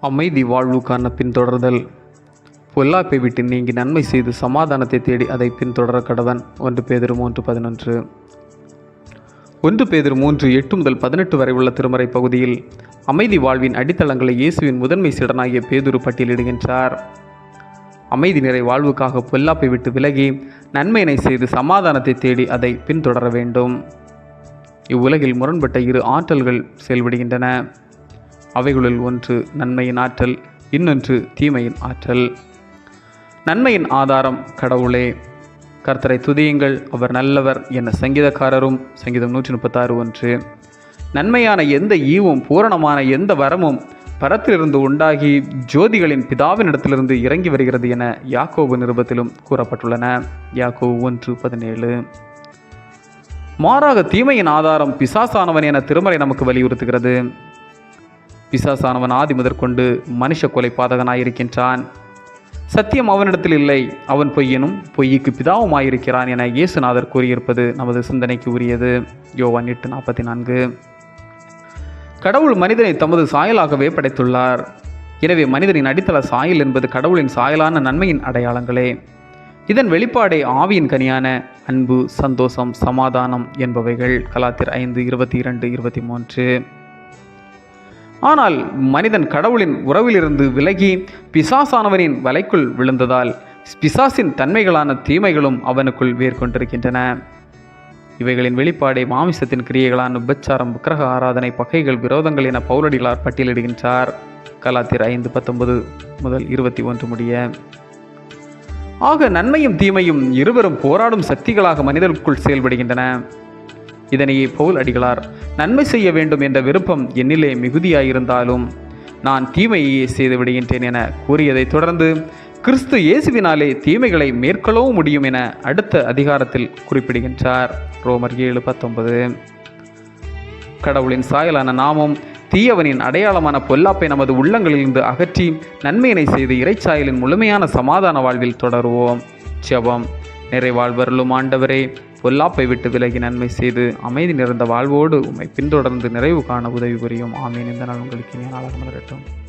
அமைதி வாழ்வுக்கான பின்தொடர்தல் பொல்லாப்பை விட்டு நீங்கி நன்மை செய்து சமாதானத்தை தேடி அதை பின்தொடர கடவன். ஒன்று பேதிரு மூன்று பதினொன்று. ஒன்று பேதிரு மூன்று எட்டு முதல் பதினெட்டு வரை உள்ள திருமறை பகுதியில் அமைதி வாழ்வின் அடித்தளங்களை இயேசுவின் முதன்மை சீடனாகிய பேதுரு பட்டியலிடுகின்றார். அமைதி நிறை வாழ்வுக்காக பொல்லாப்பை விட்டு விலகி நன்மையினை செய்து சமாதானத்தை தேடி அதை பின்தொடர வேண்டும். இவ்வுலகில் முரண்பட்ட இரு ஆற்றல்கள் செயல்படுகின்றன. அவைகளுள் ஒன்று நன்மையின் ஆற்றல் இன்னொன்று தீமையின் ஆற்றல். நன்மையின் ஆதாரம் கடவுளே. கர்த்தரை துதியுங்கள் அவர் நல்லவர் என சங்கீதக்காரரும் சங்கீதம் நூற்றி முப்பத்தாறு ஒன்று. நன்மையான எந்த ஈவும் பூரணமான எந்த வரமும் பரத்திலிருந்து உண்டாகி ஜோதிகளின் பிதாவினிடத்திலிருந்து இறங்கி வருகிறது என யாக்கோபு நிருபத்திலும் கூறப்பட்டுள்ளன. யாக்கோபு ஒன்று பதினேழு. மாறாக தீமையின் ஆதாரம் பிசாசானவன் என திருமறை நமக்கு வலியுறுத்துகிறது. பிசாசானவன் ஆதி முதற்கொண்டு மனுஷ கொலை பாதகனாயிருக்கின்றான். சத்தியம் அவனிடத்தில் இல்லை அவன் பொய்யனும் பொய்யுக்கு பிதாவுமாயிருக்கிறான் என இயேசுநாதர் கூறியிருப்பது நமது சிந்தனைக்கு உரியது. யோவான் எட்டு நாற்பத்தி நான்கு கடவுள் மனிதனை தமது சாயலாகவே படைத்துள்ளார். எனவே மனிதனின் அடித்தள சாயல் என்பது கடவுளின் சாயலான நன்மையின் அடையாளங்களே. இதன் வெளிப்பாடே ஆவியின் கனியான அன்பு சந்தோஷம் சமாதானம் என்பவைகள். கலாத்திர் ஐந்து இருபத்தி இரண்டு இருபத்தி மூன்று. ஆனால் மனிதன் கடவுளின் உறவிலிருந்து விலகி பிசாசானவனின் வலைக்குள் விழுந்ததால் பிசாசின் தன்மைகளான தீமைகளும் அவனுக்குள் வேர்கொண்டிருக்கின்றன. இவைகளின் வெளிப்பாடே மாமிசத்தின் கிரியைகளான உபச்சாரம் விக்கிரக ஆராதனை பகைகள் விரோதங்கள் என பௌரடிகளார் பட்டியலிடுகின்றார். கலாத்திர் ஐந்து பத்தொன்பது முதல் இருபத்தி ஒன்று முடிய. ஆக நன்மையும் தீமையும் இருவரும் போராடும் சக்திகளாக மனிதனுக்குள் செயல்படுகின்றன. இதனையே பவுல் அடிகளார். நன்மை செய்ய வேண்டும் என்ற விருப்பம் என்னிலே மிகுதியாயிருந்தாலும் நான் தீமையையே செய்து விடுகின்றேன் என கூறியதைத் தொடர்ந்து கிறிஸ்து இயேசுவினாலே தீமைகளை மேற்கொள்ளவும் முடியும் என அடுத்த அதிகாரத்தில் குறிப்பிடுகின்றார். ரோமர் ஏழு பத்தொன்பது. கடவுளின் சாயலான நாமும் தீயவனின் அடையாளமான பொல்லாப்பை நமது உள்ளங்களிலிருந்து அகற்றி நன்மையினை செய்து இறைச்சாயலின் முழுமையான சமாதான வாழ்வில் தொடருவோம். ஜெபம். நிறைவாழ்வருளும் ஆண்டவரே பொல்லாப்பை விட்டு விலகி நன்மை செய்து அமைதி நிறைந்த வாழ்வோடு உம்மை பின்தொடர்ந்து நிறைவு காண உதவி புரியும். ஆமீன். இந்த நாள் உங்களுக்கு இனிய நாளாக மலரட்டும்.